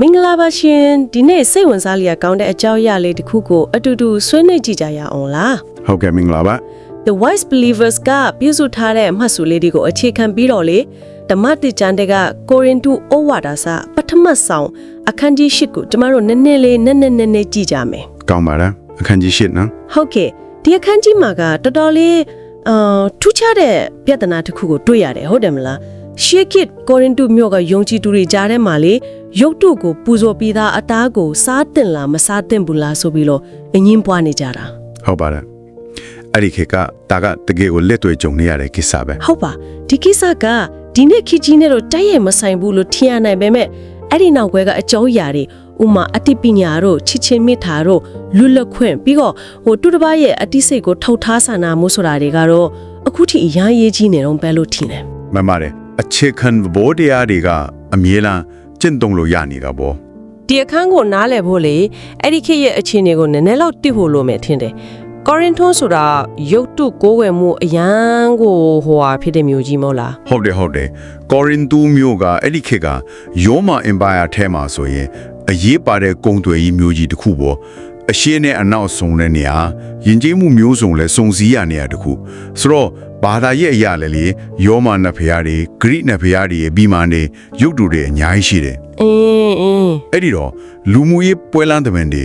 မင်္ဂလာပါရှင်ဒီနေ့စိတ်ဝင်စားလျက်ကောင်းတဲ့အကြောင်းအရာလေးတစ်ခုကိုအတူတူဆွေးနွေးကြည့်ကြရအောင်လားဟုတ်ကဲ့မင်္ဂလာပါ The Wise Believers ကပြုစုထားတဲ့အမှတ်စုလေးတွေကိုအခြေခံပြီးတော့လေဓမ္မတိကျမ်းတွေကကိုရင်တုဩဝါဒစာပထမဆောင်အခန်းကြီး၈ကိုကျမတို့နည်းနည်းလေးနည်းနည်းနည်းနည်းကြည့်ကြမယ်ကောင်းပါလားအခန်းကြီးရှစ်နော်ဟုတ်ကဲ့ဒီအခန်းကြီးမှာကတော်တော်လေးအာထူးခြားတဲ့ပြဿနာတစ်ခုကိုတွေ့ရတယ်ဟုတ်တယ်မလားရှေးကစ်ကိုရင်တုမြို့ကယုံကြည်သူတွေကြားထဲမှာလေ ရုပ်တုကိုပူဇော်ပြီးသားအသားကိုစားတင်လားမစားတင်ဘူးလားဆိုပြီးတော့အငင်းပွားနေကြတာဟုတ်ပါတယ်အဲ့ဒီခေတ်ကဒါကတကယ်ကိုလက်တွေ့ကြုံနေရတဲ့ကိစ္စပဲဟုတ်ပါဒီကိစ္စကဒီနေ့ခေတ်ကြီးနဲ့တော့တိုက်ရိုက်မဆိုင်ဘူးလို့ထင်ရနိုင်ပေမဲ့အဲ့ဒီနောက်ွယ်ကအကြောင်းအရာတွေဥမာအတိပညာတို့ချစ်ချင်းမေတ္တာတို့လွတ်လပ်ခွင့်ပြီးတော့ဟိုတူတစ်ပါးရဲ့အတိစိတ်ကိုထုတ်ထားဆန္ဒမှုဆိုတာတွေကတော့အခုထိအများကြီးကြီးနေတော့ပဲလို့ထင်တယ်မှန်ပါတယ်အခြေခံဘောတရားတွေကအမြဲတမ်း ကျင့်သုံးလို့ရနေတာပေါ့ဒီအခန်းကိုနားလည်ဖို့လေအဲ့ဒီခေတ်ရဲ့အခြေအနေကိုနည်းနည်းလောက်တိဖို့လို့မယ်ထင်တယ်ကောရင်ထွန်းဆိုတာရုပ်တုကိုးဝယ်မှုအရန်ကိုဟိုဟာဖြစ်တဲ့မျိုးကြီးမဟုတ်လားဟုတ်တယ်ဟုတ်တယ်ကောရင်တူမျိုးကအဲ့ဒီခေတ်ကယောမာအင်ပါယာထဲမှာဆိုရင်အရေးပါတဲ့ကုံတွေကြီးမျိုးကြီးတစ်ခုပေါ့ အရှင်းနဲ့အနောက်ဆုံးတဲ့နေရာယဉ်ကျေးမှုမျိုးစုံလဲစုံစည်းရနေရာတစ်ခုဆိုတော့ဘာသာရဲ့အရာလေလေယောမာနတ်ဖျားတွေဂရိနတ်ဖျားတွေရဲ့ပြီးမှန်တွေရုပ်တုတွေအများကြီးရှိတယ်အင်းအင်းအဲ့ဒီတော့လူမှုရေးပွဲလမ်းသမင်တွေ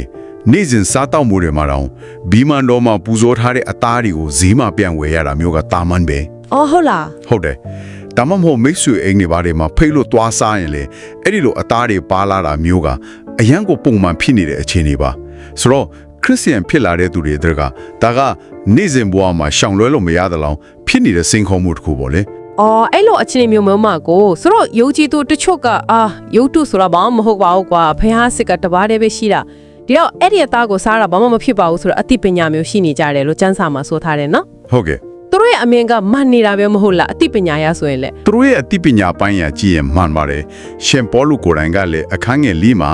နေ့စဉ်စားတောက်မှုတွေမှာတောင်ဘီမန်တော်မှာပူဇော်ထားတဲ့အသားတွေကိုဈေးမှာပြန်ဝယ်ရတာမျိုးကတာမန်ပဲအော်ဟုတ်လားဟုတ်တယ်ဒါမှမဟုတ်မိတ်ဆွေအိမ်တွေဘာတွေမှာဖိတ်လို့သွားစားရင်လေအဲ့ဒီလိုအသားတွေပါလာတာမျိုးကအရန်ကိုပုံမှန်ဖြစ်နေတဲ့အခြေအနေပါ ဆိုတော့ခရစ်ယာန်ဖြစ်လာတဲ့သူတွေတွေကဒါကနေ့စဉ်ဘဝမှာရှောင်လွှဲလို့မရသလောက်ဖြစ်နေတဲ့စိန်ခေါ်မှုတစ်ခုပေါ့လေအော်အဲ့လိုအခြေအနေမျိုးမမကိုဆိုတော့ယုံကြည်သူတချို့ကအာယုတ်တုဆိုတာဘာမှမဟုတ်ပါဘူးကွာဖះစစ်ကတဘာတည်းပဲရှိတာဒီတော့အဲ့ဒီအသားကိုစားတာဘာမှမဖြစ်ပါဘူးဆိုတော့အသိပညာမျိုးရှိနေကြတယ်လို့စံစာမှာဆိုထားတယ်နော်ဟုတ်ကဲ့ သူတို့ရဲ့အမင်ကမှန်နေတာပဲမဟုတ်လားအသိပညာရဆိုရင်လေသူတို့ရဲ့အသိပညာပိုင်းရကြည့်ရင်မှန်ပါတယ်ရှင်ပေါလုကိုယ်တိုင်ကလည်းအခန်းငယ်လေးမှာ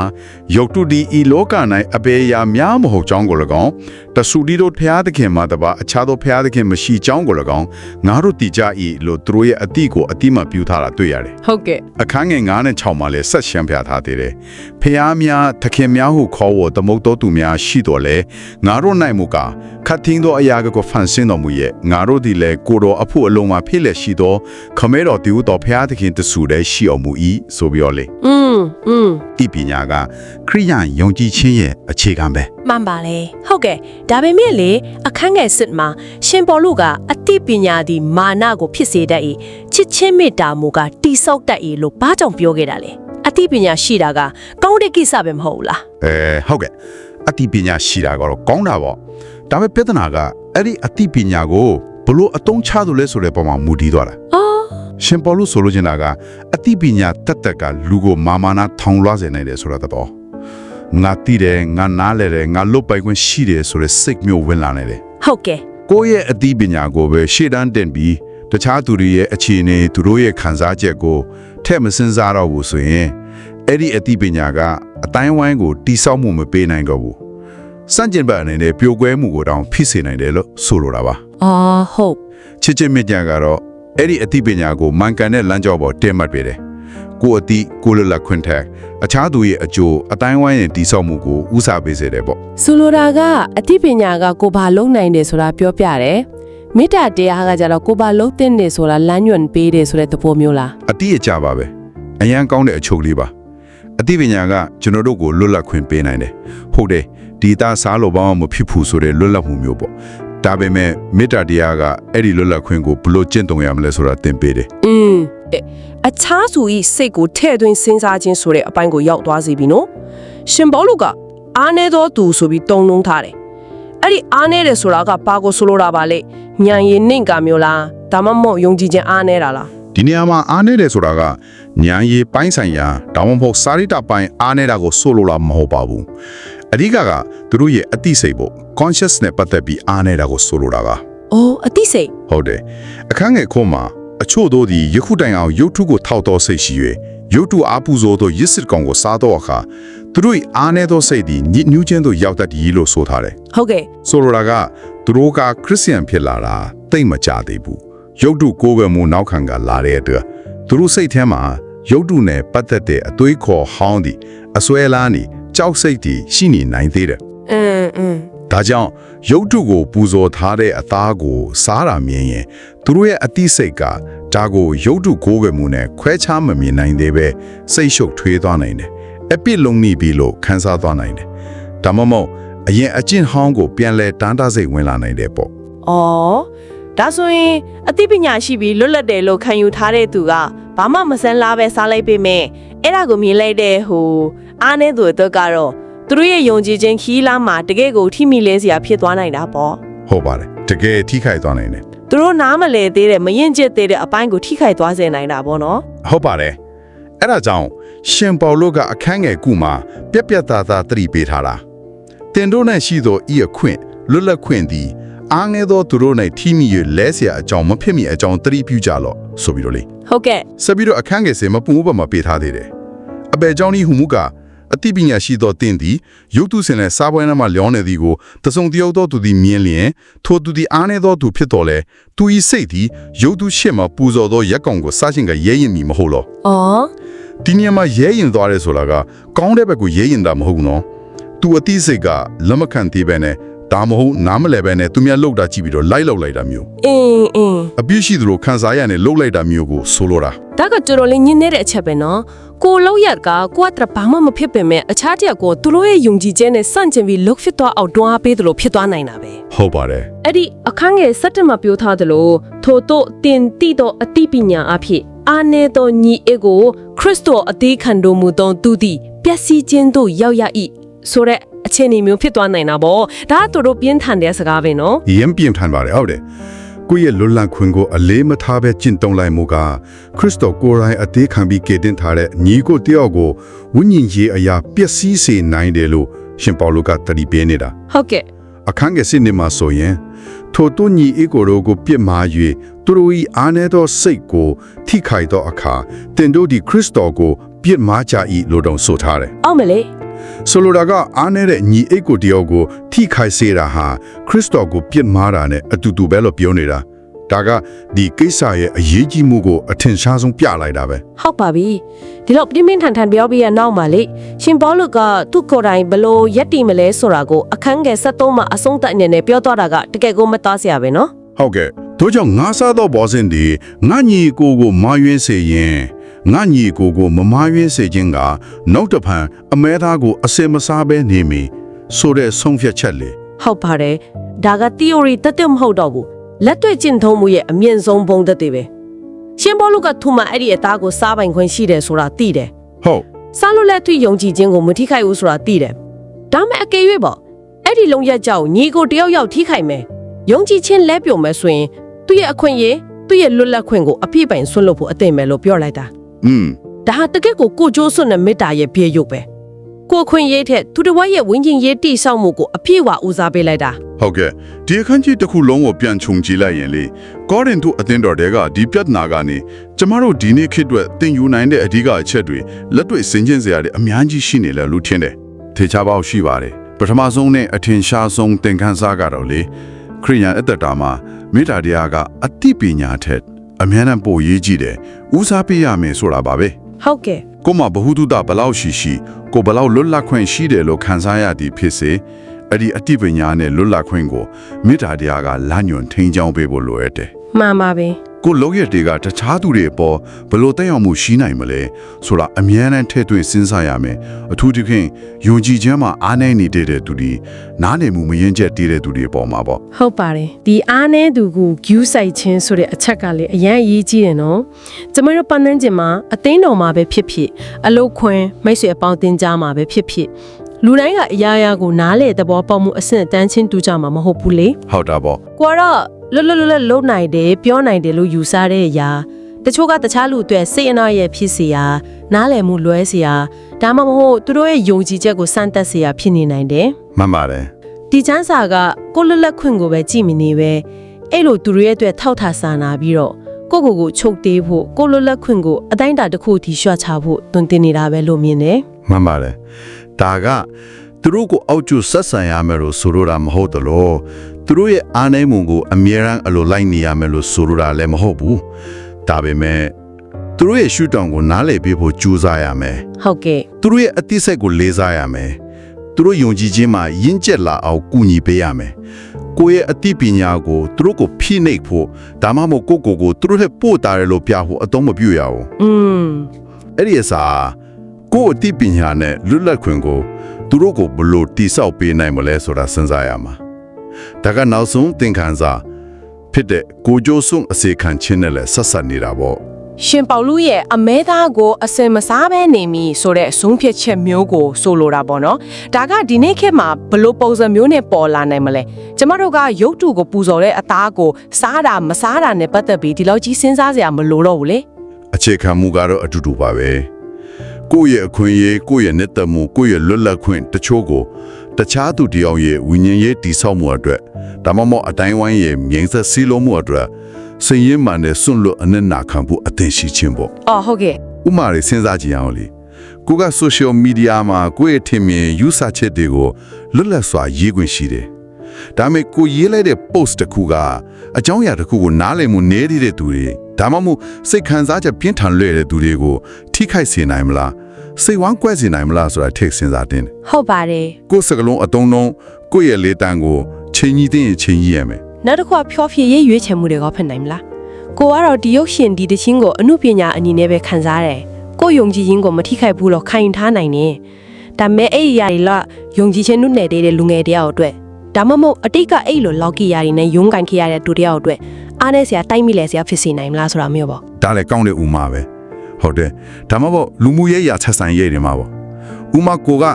ယုတ်တုဒီဤလောက၌အပေရာများမဟုတ်ကြောင်းကို၎င်းတဆူဒီတို့ဖျားသခင်မှာတပါအခြားသောဖျားသခင်မရှိကြောင်းကို၎င်းငါတို့တည်ကြ၏လို့သူတို့ရဲ့အတိကိုအတိမပြုထားတာတွေ့ရတယ်ဟုတ်ကဲ့အခန်းငယ်9နဲ့6မှာလည်းဆက်ရှင်းပြထားသေးတယ်။ဖျားများသခင်များဟုခေါ်ဝသမုတ်တော်သူများရှိတော်လဲငါတို့နိုင်မှုက ခတ်ထင်းသောအရာကိုဖန်ဆင်းတော်မူရဲ့ငါတို့ဒီလဲကိုတော်အဖို့အလုံးမှာဖြစ်လက်ရှိသောခမဲတော်တူတော်ဖျားသခင်တဆူတဲ့ရှိအောင်မူ၏ဆိုပြီးတော့လေ อืมอืม ဒီပညာကခရိယန်ယုံကြည်ခြင်းရဲ့အခြေခံပဲ မှန်ပါလေဟုတ်ကဲ့ဒါပေမဲ့လေအခန်းငယ်စစ်မှာရှင်ပေါ်လူကအတိပညာသည်မာနကိုဖြစ်စေတတ်၏ချစ်ချင်းမေတ္တာမူကတိဆောက်တတ်၏လို့ဘာကြောင့်ပြောခဲ့တာလဲအတိပညာရှိတာကကောင်းတဲ့ကိစ္စပဲမဟုတ်ဘူးလား အဲဟုတ်ကဲ့အတိပညာရှိတာကတော့ကောင်းတာပေါ့ ဒါပေမဲ့ပြဿနာကအဲ့ဒီအတိပညာကိုဘလို့အတုံးချလို့လဲဆိုတဲ့ပုံမှာမူတည်သွားတာအော်ရှင်ပေါလုဆိုလိုချင်တာကအတိပညာတက်တက်ကလူကိုမာမာနာထောင်လွှားစေနိုင်တယ်ဆိုတာတော့ငါတိတယ်ငါနားလဲတယ်ငါလွတ်ပိုင်ခွင့်ရှိတယ်ဆိုတဲ့စိတ်မျိုးဝင်လာနေတယ်ဟုတ်ကဲ့ကိုယ့်ရဲ့အတိပညာကိုပဲရှေ့တန်းတင်ပြီးတခြားသူတွေရဲ့အခြေအနေသူတို့ရဲ့ခံစားချက်ကိုထည့်မစင်စားတော့ဘူးဆိုရင်အဲ့ဒီအတိပညာကအတိုင်းဝိုင်းကိုတိဆောက်မှုမပေးနိုင်တော့ဘူး စန့်ကျင်ဘက်အနေနဲ့ပြိုကွဲမှုကိုတောင်ဖြစ်စေနိုင်တယ်လို့ဆိုလိုတာပါအော်ဟုတ်ချစ်ချင်းမြတ်ကြကတော့အဲ့ဒီအသိပညာကိုမှန်ကန်တဲ့လမ်းကြောပေါ်တင်မှတ်ပေးတယ်။ကိုယ်အတိကိုယ်လွတ်လပ်ခွင့်ထက်အခြားသူရဲ့အကျိုးအတိုင်းဝိုင်းရဲ့တည်ဆောက်မှုကိုဦးစားပေးစေတယ်ပေါ့ဆိုလိုတာကအသိပညာကကိုဘာလုံးနိုင်တယ်ဆိုတာပြောပြတယ်မေတ္တာတရားကကြတော့ကိုဘာလုံးတဲ့နေဆိုတာလမ်းညွန်ပေးတယ်ဆိုတဲ့သဘောမျိုးလား။အတိအကျပါပဲ။အရန်ကောင်းတဲ့အချုပ်လေးပါ။အသိပညာကကျွန်တော်တို့ကိုလွတ်လပ်ခွင့်ပေးနိုင်တယ်။ဟုတ်တယ် ဒီသားစားလို့ဘာမှမဖြစ်ဘူးဆိုတဲ့လွတ်လပ်မှုမျိုးပေါ့။ဒါပေမဲ့မေတ္တာတရားကအဲ့ဒီလွတ်လပ်ခွင့်ကိုဘလို့ကျင့်သုံးရမလဲဆိုတာသင်ပေးတယ်อืมအခြားသူဤစိတ်ကိုထဲ့သွင်းစဉ်းစားခြင်းဆိုတဲ့အပိုင်းကိုရောက်သွားစေပြီနော်ရှင်ဘောလူကအားနေသောသူဆိုပြီးတုံလုံးထားတယ်အဲ့ဒီအားနေတယ်ဆိုတာကဘာကိုဆိုလိုတာပါလဲညံရည်နှင့်ကမျိုးလားဒါမှမဟုတ်ယုံကြည်ခြင်းအားနေတာလားဒီနေရာမှာအားနေတယ်ဆိုတာကညာရည်ပိုင်းဆိုင်ရာဒါမှမဟုတ်စာရိတ္တပိုင်းအားနေတာကိုဆိုလိုတာမဟုတ်ပါဘူး အဓိကကသူတို့ရဲ့အသိစိတ်ပေါ့ conscious နဲ့ပတ်သက်ပြီးအားနေတာကိုဆိုလိုတာကအိုးအသိစိတ်ဟုတ်တယ်အခန်းငယ်ခွန်းမှာအချို့တို့ဒီယခုတိုင်အောင်ရုပ်ထုကိုထောက်တော်စိတ်ရှိ၍ရုပ်ထုအားပူဇော်သောရစ်စစ်ကောင်ကိုစားတော့အခါသူတို့၏အားနေသောစိတ်ဒီညစ်ညူးခြင်းတို့ရောက်တတ်သည်လို့ဆိုထားတယ်ဟုတ်ကဲ့ဆိုလိုတာကသူတို့ကခရစ်ယာန်ဖြစ်လာတာတိတ်မကြသေးဘူးရုပ်တုကိုယ်ပဲမှုနောက်ခံကလာတဲ့အတွက်သူတို့စိတ်ထဲမှာရုပ်တုနဲ့ပတ်သက်တဲ့အသွေးခေါ်ဟောင်းသည်အစွဲလားနေ ကြောက်စိတ်တွေရှိနေနိုင်သေးတယ်အင်းအင်းဒါကြောင့်ရုပ်တုကိုပူဇော်ထားတဲ့အသားကိုစားတာမြင်ရင်သူတို့ရဲ့အသိစိတ်ကဒါကိုရုပ်တုကိုးကွယ်မှုနဲ့ခွဲခြားမမြင်နိုင်သေးပဲစိတ်ရှုပ်ထွေးသွားနိုင်တယ်။အပြစ်လုံးနေပြီလို့ခံစားသွားနိုင်တယ်။ဒါမှမဟုတ်အရင်အကျင့်ဟောင်းကိုပြန်လဲတန်းတစိတ်ဝင်လာနိုင်တယ်ပေါ့။အော်ဒါဆိုရင်အသိပညာရှိပြီးလွတ်လပ်တယ်လို့ခံယူထားတဲ့သူကဘာမှမစမ်းလားပဲစားလိုက်ပေမဲ့အဲ့ဒါကိုမြင်လိုက်တဲ့ဟို အားနေသူတို့ကတော့သူတို့ရဲ့ယုံကြည်ခြင်းခီးလာမှာတကယ့်ကိုထိမိလဲစရာဖြစ်သွားနိုင်တာပေါ့ ။ဟုတ်ပါတယ်။တကယ်ထိခိုက်သွားနိုင်တယ် ။သူတို့နားမလည်သေးတဲ့မရင်ကျက်သေးတဲ့အပိုင်းကိုထိခိုက်သွားစေနိုင်တာပေါ့နော် ။ဟုတ်ပါတယ်။အဲ့ဒါကြောင့်ရှင်ပေါလုကအခန်းငယ်ကုမှာပြက်ပြက်သားသားသတိပေးထားတာ။တင်တို့၌ရှိသောဤအခွင့်လွတ်လပ်ခွင့်သည်အားငယ်သောသူတို့၌ထိမိ၍လဲเสียအကြောင်းမဖြစ်မီအကြောင်းသတိပြုကြလော့ဆိုပြီးတော့လေ ။ဟုတ်ကဲ့ ဆက်ပြီးတော့အခန်းငယ်စင်မပူဥပမာပေးထားသေးတယ်။အပေเจ้าဤဟူမူက အတိပညာရှိသောတင်သည်ရုပ်တုစင်နဲ့စားပွဲနှမှာလျောင်းနေသည်ကိုတဆုံတယောက်သောသူသည်မြင်လျင်ထိုသူသည်အားနေသောသူဖြစ်တော်လဲသူဤစိတ်သည်ရုပ်တုရှေ့မှာပူဇော်သောရက်ကောင်ကိုစားခြင်းကရဲရင်မီမဟုတ်လော။အော်ဒီနေရာမှာရဲရင်သွားတယ်ဆိုတာကကောင်းတဲ့ဘက်ကိုရဲရင်တာမဟုတ်ဘူးနော်။ तू အတိစိတ်ကလက်မခံသေးပဲနဲ့ ဒါမဟုတ်နားမလဲပဲနဲ့သူများလှုပ်တာကြည့်ပြီးတော့လိုက်လောက်လိုက်တာမျိုးအင်းအင်းအပြစ်ရှိသလိုခံစားရရင်လှုပ်လိုက်တာမျိုးကိုဆိုလိုတာဒါကတော်တော်လေးညင်းနေတဲ့အချက်ပဲနော်ကိုလောက်ရကကိုကတဘာမှမဖြစ်ပေမဲ့အခြားတစ်ယောက်ကိုသူတို့ရဲ့ယုံကြည်ခြင်းနဲ့စန့်ကျင်ပြီးလှုပ်ဖြစ်သွားအောင်တွန်းအားပေးသလိုဖြစ်သွားနိုင်တာပဲဟုတ်ပါတယ်အဲ့ဒီအခန်းငယ်၁၇မှာပြောထားသလိုထို့တော့တင်တိတော့အတိပညာအဖြစ်အာနေတော်ညီအကိုခရစ်တော်အသေးခံတော်မူသောသူသည်ပျက်စီးခြင်းတို့ရောက်ရ၏ဆိုတဲ့ အခြေအနေမျိုးဖြစ်သွားနိုင်တာပေါ့ဒါကသူတို့ပြင်းထန်တဲ့စကားပဲနော်ရမ်းပြင်းထန်ပါတယ်ဟုတ်တယ်ကိုယ့်ရဲ့လွတ်လပ်ခွင့်ကိုအလေးမထားဘဲကျင့်သုံးလိုက်မှုကခရစ်တော်ကိုယ်တိုင်အသေးခံပြီးကယ်တင်ထားတဲ့ညီကိုတယောက်ကိုဝိညာဉ်ရေးအရာပျက်စီးစေနိုင်တယ်လို့ရှင်ပေါလုကတတိပေးနေတာဟုတ်ကဲ့အခန်းငယ်စစ်နေမှာဆိုရင်ထိုတို့ညီအကိုတို့ကိုပြစ်မှား၍သူတို့၏အာနေသောစိတ်ကိုထိခိုက်သောအခါတင်တို့ဒီခရစ်တော်ကိုပြစ်မှားကြ၏လို့တော့ဆိုထားတယ်အောင်မလေး ဆိုလိုတာကအားနေတဲ့ညီအိတ်ကိုတယောက်ကိုထိခိုက်စေတာဟာခရစ်တော်ကိုပြစ်မှားတာနဲ့အတူတူပဲလို့ပြောနေတာဒါကဒီကိစ္စရဲ့အရေးကြီးမှုကိုအထင်ရှားဆုံးပြလိုက်တာပဲဟုတ်ပါပြီဒီတော့ပြင်းပြင်းထန်ထန်ပြောပြီးရနောက်မှာလေရှင်ပေါလုကသူ့ကိုယ်တိုင်ဘလို့ရက်တီမလဲဆိုတာကိုအခန်းငယ်73မှာအဆုံးသတ်အနေနဲ့ပြောတော့တာကတကယ်ကိုမသားစရာပဲနော်ဟုတ်ကဲ့တို့ကြောင့်ငါစားသောဘောစင်ဒီငါညီကိုကိုမာယွင်းစေရင် ငါညီကိုကိုမမာယွင်းစေခြင်းကနောက်တစ်ဖန်အမဲသားကိုအစင်မစားဘဲနေမီဆိုတဲ့ဆုံးဖြတ်ချက်လေဟုတ်ပါတယ်ဒါက theory တက်တက်မဟုတ်တော့ဘူးလက်တွေ့ကျင့်သုံးမှုရဲ့အမြင့်ဆုံးဘုံသက်တွေပဲရှင်ပေါလုကသူ့မှာအဲ့ဒီအသားကိုစားပိုင်ခွင့်ရှိတယ်ဆိုတာသိတယ်ဟုတ်စားလို့လက်သူယုံကြည်ခြင်းကိုမထိခိုက်ဘူးဆိုတာသိတယ်ဒါမဲ့အကယ်၍ပေါ့အဲ့ဒီလုံးရက်ကြောက်ညီကိုတယောက်ယောက်ထိခိုက်မယ်ယုံကြည်ခြင်းလဲပြုံမယ်ဆိုရင်သူ့ရဲ့အခွင့်အရေးသူ့ရဲ့လွတ်လပ်ခွင့်ကိုအပြည့်ပိုင်ဆွတ်လို့ဖို့အသိမယ်လို့ပြောလိုက်တာ อืมဒါဟာတကယ့်ကိုကိုကြိုးစွတ်တဲ့မေတ္တာရဲ့ပြေရုပ်ပဲကိုအခွင့်အရေးထက်သူတစ်ဝက်ရဲ့ဝိညာဉ်ရေးတိဆောက်မှုကိုအပြည့်အဝဦးစားပေးလိုက်တာဟုတ်ကဲ့ဒီအခန်းကြီးတစ်ခုလုံးကိုပြန်ခြုံကြည့်လိုက်ရင်လေကောရင်တို့အသင်းတော်တွေကဒီပြဿနာကနေကျမတို့ဒီနေ့ခေတ်အတွက်သင်ယူနိုင်တဲ့အဓိကအချက်တွေလက်တွေ့ဆင်ခြင်စရာတွေအများကြီးရှိနေတယ်လို့ထင်တယ်။ထေချာပေါက်ရှိပါတယ်။ပထမဆုံးနဲ့အထင်ရှားဆုံးသင်ခန်းစာကတော့လေခရိယန်အသက်တာမှာမေတ္တာတရားကအတိပညာထက် အများနဲ့ပိုရေးကြည့်တယ်။ဦးစားပေးရမယ်ဆိုတာပါပဲ။ဟုတ်ကဲ့ကိုမဘ ഹു တုတဘလောက်ရှိရှိကိုဘလောက်လွတ်လပ်ခွင့်ရှိတယ်လို့ခံစားရသည်ဖြစ်စေအဲ့ဒီအတိပညာနဲ့လွတ်လပ်ခွင့်ကိုမေတ္တာတရားကလညွန်ထိန်ချောင်းပေးဖို့လိုအပ်တယ်မှန်ပါပဲ ကိုလောက်ရတွေကတခြားသူတွေအပေါ်ဘလို့တက်ရောက်မှုရှိနိုင်မလဲဆိုတာအမြဲတမ်းထည့်သွင်းစဉ်းစားရမယ်အထူးသဖြင့်ယုံကြည်ခြင်းမှာအားနည်းနေတဲ့သူတွေနားလည်မှုမရင်ကျက်တည်တဲ့သူတွေအပေါ်မှာပေါ့ဟုတ်ပါတယ်ဒီအားနည်းသူကိုဂူးဆိုင်ခြင်းဆိုတဲ့အချက်ကလည်းအရန်အရေးကြီးတယ်နော်ကျမတို့ပန်းနှန်းကျင်မှာအသိန်းတော်မှာပဲဖြစ်ဖြစ်အလုတ်ခွင်မိတ်ဆွေအပေါင်းတင်ကြားမှာပဲဖြစ်ဖြစ်လူတိုင်းကအရာရာကိုနားလေသဘောပေါက်မှုအဆင့်အတန်းချင်းတူကြမှာမဟုတ်ဘူးလေဟုတ်တာပေါ့ကိုကတော့ လွတ်လွတ်လပ်လပ်လုံနိုင်တယ်ပြောနိုင်တယ်လို့ယူဆတဲ့အရာတချို့ကတခြားလူအတွက်စိတ်အနှောက်အယှက်ဖြစ်စေရာနားလည်မှုလွဲစေရာဒါမှမဟုတ်သူတို့ရဲ့ယုံကြည်ချက်ကိုစမ်းတက်စေရာဖြစ်နေနိုင်တယ်မှန်ပါတယ်ဒီချမ်းစာကကိုလွတ်လပ်ခွင့်ကိုပဲကြည့်မနေပဲအဲ့လိုသူတို့ရဲ့အတွက်ထောက်ထားစာနာပြီးတော့ကိုကိုကိုချုပ်တေးဖို့ကိုလွတ်လပ်ခွင့်ကိုအတိုင်းအတာတစ်ခုအထိရွှတ်ချဖို့တွင်တင်နေတာပဲလို့မြင်တယ်မှန်ပါတယ်ဒါက သူတို့ကိုအောက်ကျဆက်ဆံရမယ်လို့ဆိုလိုတာမဟုတ်တလို့သူတို့ရဲ့အားနည်းမှုကိုအမြဲတမ်းအလိုလိုက်နေရမယ်လို့ဆိုလိုတာလည်းမဟုတ်ဘူးဒါပေမဲ့သူတို့ရဲ့ရှုထောင့်ကိုနားလည်ပေးဖို့ကြိုးစားရမယ်ဟုတ်ကဲ့သူတို့ရဲ့အသိစိတ်ကိုလေးစားရမယ်သူတို့ယုံကြည်ခြင်းမှာယဉ်ကျက်လာအောင်ကူညီပေးရမယ်ကိုယ့်ရဲ့အသိပညာကိုသူတို့ကိုဖိနှိပ်ဖို့ဒါမှမဟုတ်ကိုယ့်ကိုယ်ကိုသူတို့ရဲ့ပို့တာရလို့ပြဖို့အသုံးမပြုရအောင်อืมအဲ့ဒီအစားကိုယ့်အသိပညာနဲ့လွတ်လပ်ခွင့်ကို သူတို့ကိုဘယ်လို့တိဆောက်ပေးနိုင်မလဲဆိုတာစဉ်းစားရမှာဒါကနောက်ဆုံးသင်ခန်းစာဖြစ်တဲ့ကိုကြိုးစုံအစေခံခြင်းနဲ့လည်းဆက်ဆက်နေတာပေါ့ရှင်ပေါလုရဲ့အမဲသားကိုအစင်မစားဘဲနေမီဆိုတဲ့ဆုံးဖြတ်ချက်မျိုးကိုဆိုလိုတာပေါ့နော်ဒါကဒီနေ့ခေတ်မှာဘယ်လို့ပုံစံမျိုးနဲ့ပေါ်လာနိုင်မလဲကျမတို့ကရုပ်တုကိုပူဇော်တဲ့အသားကိုစားတာမစားတာနဲ့ပတ်သက်ပြီးဒီလောက်ကြီးစဉ်းစားစရာမလိုတော့ဘူးလေအခြေခံမှုကတော့အတူတူပါပဲ ကိုယ့်ရဲ့အခွင့်အရေးကိုယ့်ရဲ့နှစ်သက်မှုကိုယ့်ရဲ့လွတ်လပ်ခွင့်တချို့ကိုတခြားသူတစ်ယောက်ရဲ့ဝိညာဉ်ရေးတိဆောက်မှုအတွက်ဒါမှမဟုတ်အတိုင်းဝိုင်းရဲ့မြင်ဆက်စည်းလုံးမှုအတွက်စင်ရင်မှန်တဲ့စွန့်လွတ်အနစ်နာခံဖို့အသင်ရှိခြင်းပေါ့အော်ဟုတ်ကဲ့ဥမာတွေစဉ်းစားကြည့်အောင်လေကိုက social media မှာကိုယ့်ရဲ့ထင်မြင်ယူဆချက်တွေကိုလွတ်လပ်စွာရေးခွင့်ရှိတယ် ဒါပေမဲ့ကိုရေးလိုက်တဲ့ post တစ်ခုကအကြောင်းအရာတစ်ခုကိုနားလည်မှုနည်းနေတဲ့သူတွေဒါမှမဟုတ်စိတ်ခံစားချက်ပြင်းထန်လွယ်တဲ့သူတွေကိုထိခိုက်စေနိုင်မလားစိတ်ဝမ်းကွဲစေနိုင်မလားဆိုတာထိတ်စဉ်းစားတင်တယ်ဟုတ်ပါတယ်ကိုယ်စကလုံးအတုံးလုံးကိုယ့်ရဲ့လေတန်းကိုချိန်ကြီးတဲ့ချိန်ကြီးရမယ်နောက်တစ်ခုကဖြောဖြေရေးရွေးချယ်မှုတွေကဖြစ်နိုင်မလားကိုကတော့ဒီရုပ်ရှင်ဒီတချင်းကိုအမှုပညာအနေနဲ့ပဲခံစားတယ်ကိုယုံကြည်ခြင်းကိုမထိခိုက်ဘူးလို့ခံယူထားနိုင်တယ်ဒါပေမဲ့အဲ့ဒီຢာတွေလားယုံကြည်ခြင်းနုနယ်တဲ့လူငယ်တယောက်အတွက် ဒါမှမဟုတ်အတိတ်ကအဲ့လိုလော်ကီယာတွေနဲ့ယုံကန်ခဲ့ရတဲ့သူတယောက်အတွက်အားနဲ့ဆရာတိုက်မိလဲဆရာဖြစ်စေနိုင်မလားဆိုတာမျိုးပေါ့ဒါလည်းကောင်းတဲ့ဥမာပဲဟုတ်တယ်ဒါမှမဟုတ်လူမှုရေးရာဆက်ဆံရေးတွေမှာပေါ့ဥမာကိုက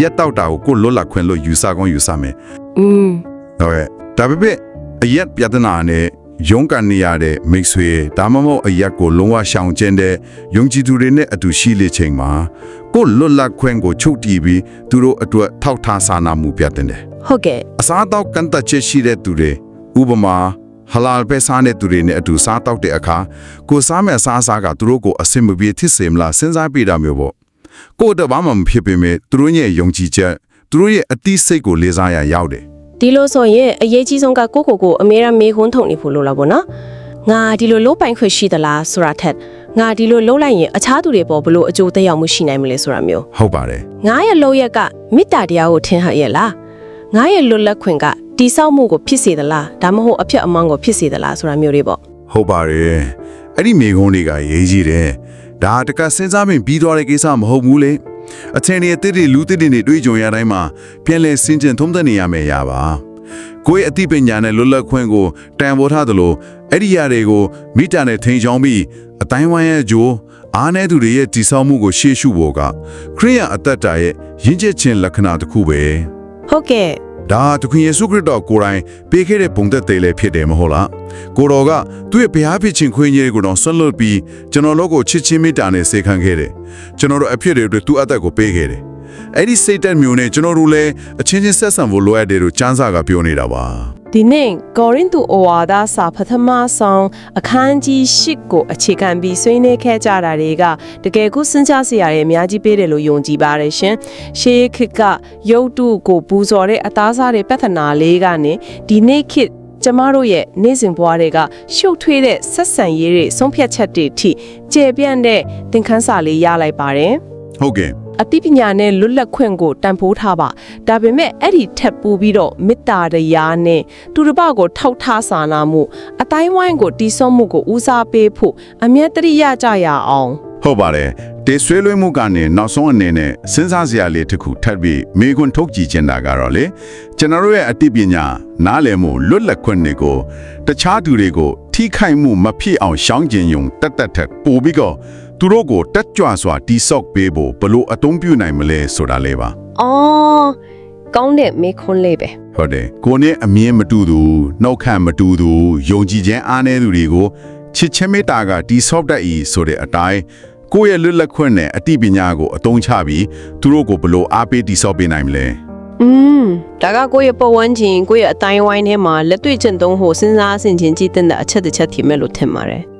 ရက်တောက်တာကိုကိုလွတ်လပ်ခွင့်လို့ယူဆကောင်းယူဆမယ်อืมဟုတ်ရဲ့ဒါပေမဲ့အရက်ပြဿနာနဲ့ရုန်းကန်နေရတဲ့မိတ်ဆွေဒါမှမဟုတ်အရက်ကိုလုံးဝရှောင်ကျဉ်တဲ့ယုံကြည်သူတွေနဲ့အတူရှိလေချိန်မှာကိုလွတ်လပ်ခွင့်ကိုချုပ်တီးပြီးသူတို့အတွက်ထောက်ထားစာနာမှုပြတဲ့တယ် ဟုတ်ကဲ့အစားအသောက်ကန်တချက်ရှိတဲ့သူတွေဥပမာဟလာပဲစားတဲ့သူတွေနဲ့အတူစားတောက်တဲ့အခါကိုစားမဲ့အစားအစာကသူတို့ကိုအဆင်မပြေဖြစ်စေမလားစဉ်းစားပြတာမျိုးပေါ့ကိုယ်တော့ဘာမှမဖြစ်ပေမဲ့သူတို့ရဲ့ယုံကြည်ချက်သူတို့ရဲ့အသိစိတ်ကိုလေးစားရရောက်တယ်ဒီလိုဆိုရင်အရေးကြီးဆုံးကကိုကိုကိုအမေရမေခွန်းထုံနေဖို့လိုလာပေါ့နော်ငါဒီလိုလုံးပိုင်ခွင့်ရှိသလားဆိုတာထက်ငါဒီလိုလုံးလိုက်ရင်အခြားသူတွေပေါ်ဘလို့အကျိုးသက်ရောက်မှုရှိနိုင်မလဲဆိုတာမျိုးဟုတ်ပါတယ်ငါရဲ့လုံးရက်ကမေတ္တာတရားကိုထင်ဟပ်ရဲ့လား ငါရဲ့လွတ်လပ်ခွင့်ကတိဆောက်မှုကိုဖြစ်စေသလားဒါမှမဟုတ်အဖြစ်အမှန်ကိုဖြစ်စေသလားဆိုတာမျိုးတွေပေါ့ဟုတ်ပါတယ်အဲ့ဒီမိကုန်းတွေကရေးကြီးတယ်ဒါတကစဉ်းစားရင်ပြီးသွားတဲ့ကိစ္စမဟုတ်ဘူးလေအချင်းရဲ့တစ်တွေလူတစ်တွေနဲ့တွေ့ကြုံရတိုင်းမှာပြန်လဲစင်ကြင်ထုံးသက်နေရမယ်ရပါကိုယ့်ရဲ့အသိပညာနဲ့လွတ်လပ်ခွင့်ကိုတန်ဖိုးထားသလိုအဲ့ဒီຢာတွေကိုမိတာနဲ့ထိန်ချောင်းပြီးအတိုင်းဝိုင်းရဲ့ဂျိုးအားနည်းသူတွေရဲ့တည်ဆောက်မှုကိုရှေ့ရှုဖို့ကခရိယအသက်တာရဲ့ရင့်ကျက်ခြင်းလက္ခဏာတစ်ခုပဲ ဟုတ်ကဲ့ဒါတခင်ယေရှုခရစ်တော်ကိုယ်တိုင်ပေးခဲ့တဲ့ပုံသက်သေးလည်းဖြစ်တယ်မဟုတ်လားကိုတော်ကသူ့ရဲ့ဘုရားဖြစ်ခြင်းခွင့်ရကိုတော့ဆွလွတ်ပြီးကျွန်တော်တို့ကိုချစ်ချင်းမေတ္တာနဲ့စေခံခဲ့တယ်ကျွန်တော်တို့အဖြစ်တွေအတွက်သူ့အသက်ကိုပေးခဲ့တယ်အဲ့ဒီစိတ်တက်မျိုးနဲ့ကျွန်တော်တို့လည်းအချင်းချင်းဆက်ဆံဖို့လိုအပ်တယ်လို့ကျမ်းစာကပြောနေတာပါ ဒီနေ့ကောရိန္သုဩဝါဒစာပထမဆုံးအခန်းကြီး၈ကိုအခြေခံပြီးဆွေးနွေးခဲ့ကြတာတွေကတကယ်ကိုစဉ်းစားစရာတွေအများကြီးပေးတယ်လို့ယုံကြည်ပါတယ်ရှင်။ရှေးခေတ်ကရုပ်တုကိုပူဇော်တဲ့အသားစားတဲ့ပြဿနာလေးကနေဒီနေ့ခေတ်ကျမတို့ရဲ့နေ့စဉ်ဘဝတွေကရှုပ်ထွေးတဲ့ဆက်ဆံရေးတွေဆုံးဖြတ်ချက်တွေအထိကျေပြန့်တဲ့သင်ခန်းစာလေးရလိုက်ပါတယ်။ဟုတ်ကဲ့ အသိပညာနဲ့လွတ်လပ်ခွင့်ကိုတန်ဖိုးထားပါဒါပေမဲ့အဲ့ဒီထက်ပိုပြီးတော့မေတ္တာတရားနဲ့သူတစ်ပကိုထောက်ထားစာနာမှုအတိုင်းဝိုင်းကိုတီးဆော့မှုကိုဦးစားပေးဖို့အမျက်တရိယကြရအောင်ဟုတ်ပါတယ်တေဆွေးလွှဲမှုကနေနောက်ဆုံးအနေနဲ့စဉ်းစားစရာလေးတစ်ခုထပ်ပြီးမိခွန်းထုတ်ကြည့်ချင်တာကတော့လေကျွန်တော်တို့ရဲ့အသိပညာနားလည်မှုလွတ်လပ်ခွင့်တွေကိုတခြားသူတွေကိုထိခိုက်မှုမဖြစ်အောင်ရှောင်ကျဉ်ယုံတက်တက်ထက်ပိုပြီးတော့ သူတို့ကိုတက်ကြွစွာတိဆောက်ပေးဖို့ဘလို့အသုံးပြုနိုင်မလဲဆိုတာလေးပါအော်ကောင်းတဲ့မေခွန်းလေးပဲဟုတ်တယ်ကိုနဲ့အမြင်မတူသူနှုတ်ခမ်းမတူသူယုံကြည်ခြင်းအားနည်းသူတွေကိုချစ်ချင်းမေတ္တာကတိဆောက်တတ်၏ဆိုတဲ့အတိုင်းကိုယ့်ရဲ့လွတ်လပ်ခွင့်နဲ့အသိပညာကိုအသုံးချပြီးသူတို့ကိုဘလို့အားပေးတိဆောက်ပေးနိုင်မလဲอืมဒါကကိုယ့်ရဲ့ပတ်ဝန်းကျင်ကိုယ့်ရဲ့အတိုင်းဝိုင်းထဲမှာလက်တွေ့ကျင့်သုံးဖို့စဉ်းစားဆင်ခြင်ကြည့်တဲ့အချက်တစ်ချက်ထင်မဲ့လို့ထင်ပါတယ်